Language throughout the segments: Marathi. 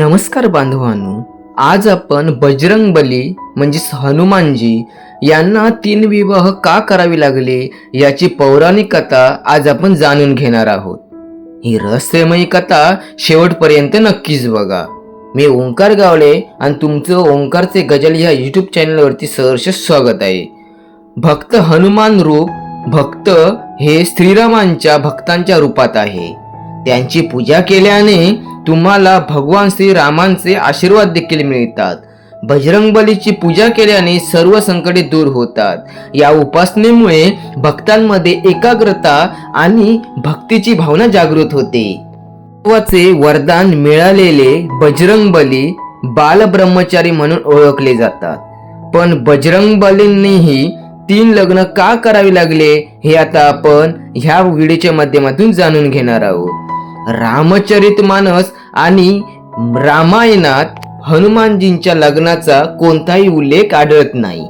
नमस्कार बांधवांनो आज आपण बजरंग बली म्हणजेच हनुमानजी यांना तीन विवाह का करावे लागले याची पौराणिक कथा आज आपण जाणून घेणार आहोत. ही रहस्यमयी कथा शेवटपर्यंत नक्कीच बघा. मी ओंकार गावले आणि तुमचं ओंकारचे गजल ह्या यूट्यूब चॅनलवरती सहर्ष स्वागत आहे. भक्त हनुमान रूप भक्त हे श्रीरामांच्या भक्तांच्या रूपात आहे. त्यांची पूजा केल्याने तुम्हाला भगवान श्रीरामांचे आशीर्वाद देखील मिळतात. बजरंगबलीची पूजा केल्याने सर्व संकटे दूर होतात. या उपासनेमुळे भक्तांमध्ये एकाग्रता आणि भक्तीची भावना जागृत होते. देवाचे वरदान मिळालेले बजरंगबली बालब्रह्मचारी म्हणून ओळखले जातात. पण बजरंगबलींनीही तीन लग्न का करावे लागले हे आता आपण ह्या व्हिडिओच्या माध्यमातून जाणून घेणार आहोत. रामचरित मानस आणि रामायणात हनुमानजींच्या लग्नाचा कोणताही उल्लेख आढळत नाही.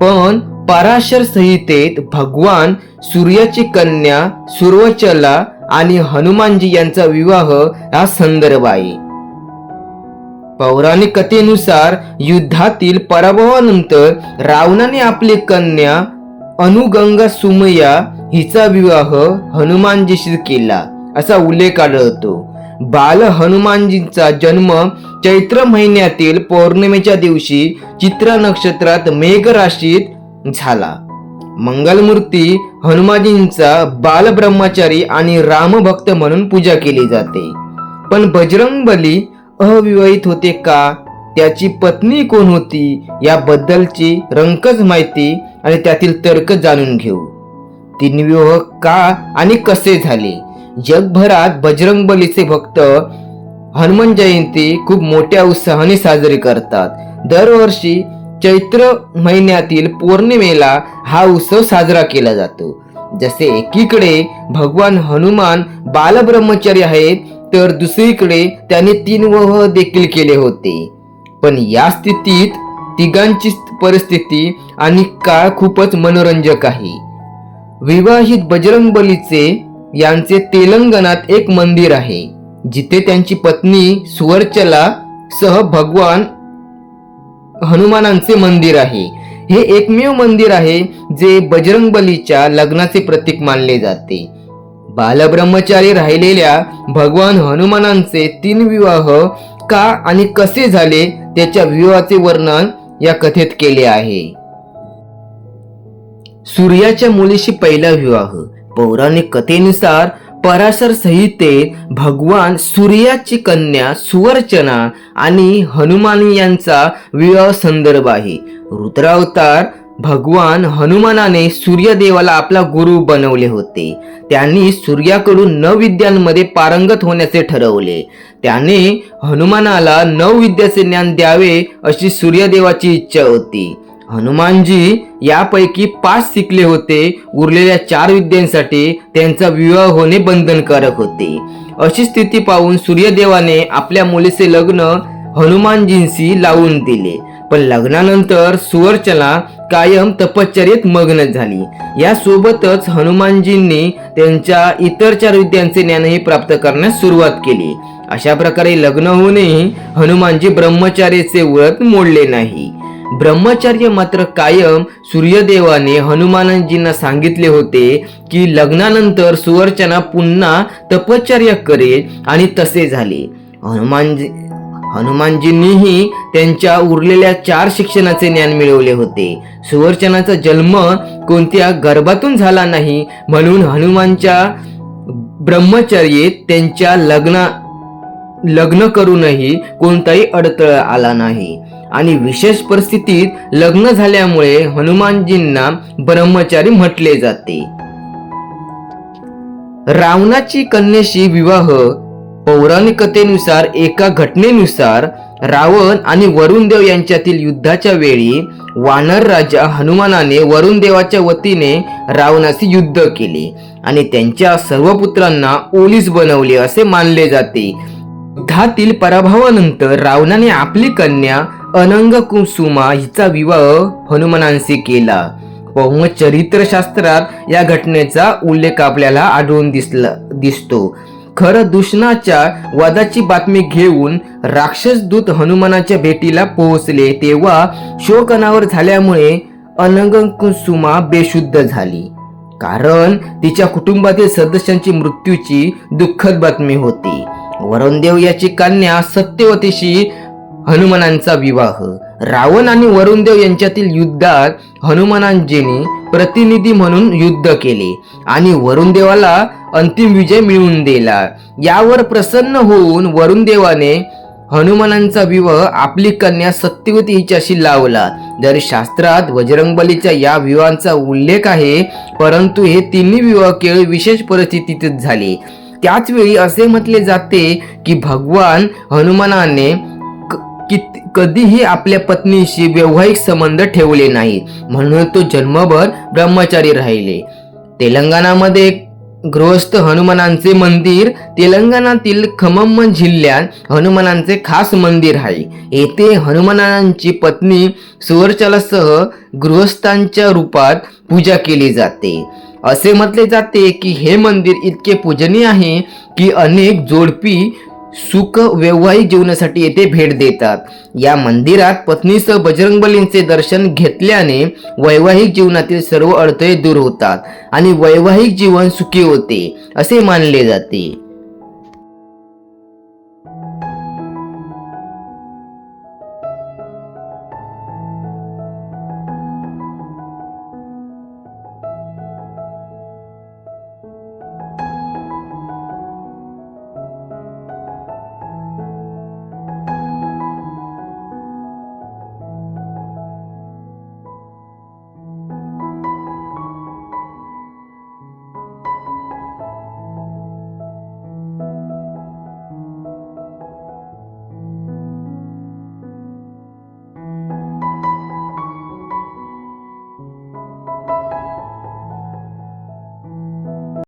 पण पराशर संहितेत भगवान सूर्याची कन्या सुर्वचला आणि हनुमानजी यांचा विवाह हा संदर्भ आहे. पौराणिक कथेनुसार युद्धातील पराभवानंतर रावणाने आपली कन्या अनुगंगा सुमया हिचा विवाह हनुमानजीशी केला. असा उल्लेख आढळतो. बाल हनुमानजींचा जन्म चैत्र महिन्यातील पौर्णिमेच्या दिवशी चित्रा नक्षत्रात मेघ राशीत झाला. मंगलमूर्ती हनुमानजींचा बाल ब्रह्मचारी आणि रामभक्त म्हणून पूजा केली जाते. पण बजरंगबली अविवाहित होते का? त्याची पत्नी कोण होती? याबद्दलची रंकच माहिती आणि त्यातील तर्क जाणून घेऊ. तीन विवाह का आणि कसे झाले? जगभरात बजरंगबलीचे भक्त हनुमान जयंती खूप मोठ्या उत्साहाने साजरी करतात. दरवर्षी चैत्र महिन्यातील पौर्णिमेला हा उत्सव साजरा केला जातो. जसे एकीकडे भगवान हनुमान बालब्रह्मचारी आहेत तर दुसरीकडे त्याने तीन वह देखील केले होते. पण या स्थितीत तिघांची परिस्थिती आणि काळ खूपच मनोरंजक आहे. विवाहित बजरंगबलीचे यांचे तेलंगणात एक मंदिर आहे जिथे त्यांची पत्नी सुवर्चला सह भगवान हनुमानांचे मंदिर आहे. हे एकमेव मंदिर आहे जे बजरंगबलीच्या लग्नाचे प्रतीक मानले जाते. बालब्रह्मचारी राहिलेल्या भगवान हनुमानांचे तीन विवाह का आणि कसे झाले त्याच्या विवाहाचे वर्णन या कथेत केले आहे. सूर्याच्या मुलीशी पहिला विवाह. पौराणिक कथेनुसार पराशर संहितेत भगवान सूर्याची कन्या सुवर्चना आणि हनुमान यांचा विवाह संदर्भ आहे. रुद्रावतार भगवान हनुमानाने सूर्यदेवाला आपला गुरु बनवले होते. त्यांनी सूर्याकडून नऊ विद्यांमध्ये पारंगत होण्याचे ठरवले. त्याने हनुमानाला नऊ विद्याचे ज्ञान द्यावे अशी सूर्यदेवाची इच्छा होती. हनुमानजी यापैकी पाच शिकले होते. उरलेल्या चार विद्यांसाठी त्यांचा विवाह होणे बंधनकारक होते. अशी स्थिती पाहून सूर्यदेवाने आपल्या मुलीचे लग्न हनुमानजींशी लावून दिले. पण लग्नानंतर सुवर्चना कायम तपश्चर्येत मग्न झाली. यासोबतच हनुमानजींनी त्यांच्या इतर चार विद्यांचे ज्ञानही प्राप्त करण्यास सुरुवात केली. अशा प्रकारे लग्न होऊनही हनुमानजी ब्रह्मचार्याचे व्रत मोडले नाही. ब्रह्मचर्य मात्र कायम सूर्यदेवाने हनुमानजींना सांगितले होते की लग्नानंतर सुवर्चना पुन्हा तपश्चर्या करेल आणि तसे झाले. हनुमानजी हनुमानजींनीही त्यांच्या उरलेल्या चार शिक्षणाचे ज्ञान मिळवले होते. सुवर्चनाचा जन्म कोणत्या गर्भातून झाला नाही म्हणून हनुमानच्या ब्रह्मचर्येत त्यांच्या लग्ना लग्न करूनही कोणताही अडथळा आला नाही. आणि विशेष परिस्थितीत लग्न झाल्यामुळे हनुमानजींना ब्रह्मचारी म्हटले जाते. रावणाची कन्येशी विवाह पौराणिकतेनुसार एका घटनेनुसार रावण आणि वरुणदेव यांच्यातील युद्धाच्या वेळी वानर राजा हनुमानाने वरुणदेवाच्या वतीने रावणाशी युद्ध केले आणि त्यांच्या सर्व पुत्रांना ओलीस बनवले असे मानले जाते. युद्धातील पराभवानंतर रावणाने आपली कन्या अनंग कुसुमा हिचा विवाह हनुमानांशी केला पौम चरित्रशास्त्रात या घटनेचा उल्लेख आपल्याला आढळून दिसला दिसतो. खरं दुष्णाच्या वादाची बातमी घेऊन राक्षस दूत हनुमानाच्या भेटीला पोहोचले तेव्हा शोकनावर झाल्यामुळे अनंगकुसुमा बेशुद्ध झाली. कारण तिच्या कुटुंबातील सदस्यांची मृत्यूची दुःखद बातमी होती. वरुणदेव याची कन्या सत्यवतीशी हनुमानांचा विवाह. रावण आणि वरुणदेव यांच्यातील युद्धात हनुमानांजीने प्रतिनिधी म्हणून युद्ध केले आणि वरुणदेवाला अंतिम विजय मिळवून दिला. यावर प्रसन्न होऊन वरुणदेवाने हनुमानांचा विवाह आपली कन्या सत्यवती हिच्याशी लावला. जरी शास्त्रात वजरंगबलीच्या या विवाहांचा उल्लेख आहे परंतु हे तिन्ही विवाह केवळ विशेष परिस्थितीतच झाले. त्याचवेळी असे म्हटले जाते की भगवान हनुमानाने किती कधीही आपल्या पत्नीशी वैवाहिक संबंध ठेवले नाही. म्हणून तो जन्मभर ब्रह्मचारी राहिले. तेलंगणामध्ये गृहस्थ हनुमानांचे मंदिर तेलंगणातील खमम जिल्ह्यात हनुमानांचे खास मंदिर आहे. येथे हनुमानांची पत्नी सुवर्चलासह गृहस्थांच्या रूपात पूजा केली जाते. असे म्हटले जाते की हे मंदिर इतके पूजनीय आहे की अनेक जोडपी सुख वैवाहिक जीवनासाठी येथे भेट देतात. या मंदिरात पत्नीसह बजरंगबलींचे दर्शन घेतल्याने वैवाहिक जीवनातील सर्व अडथळे दूर होतात आणि वैवाहिक जीवन सुखी होते असे मानले जाते.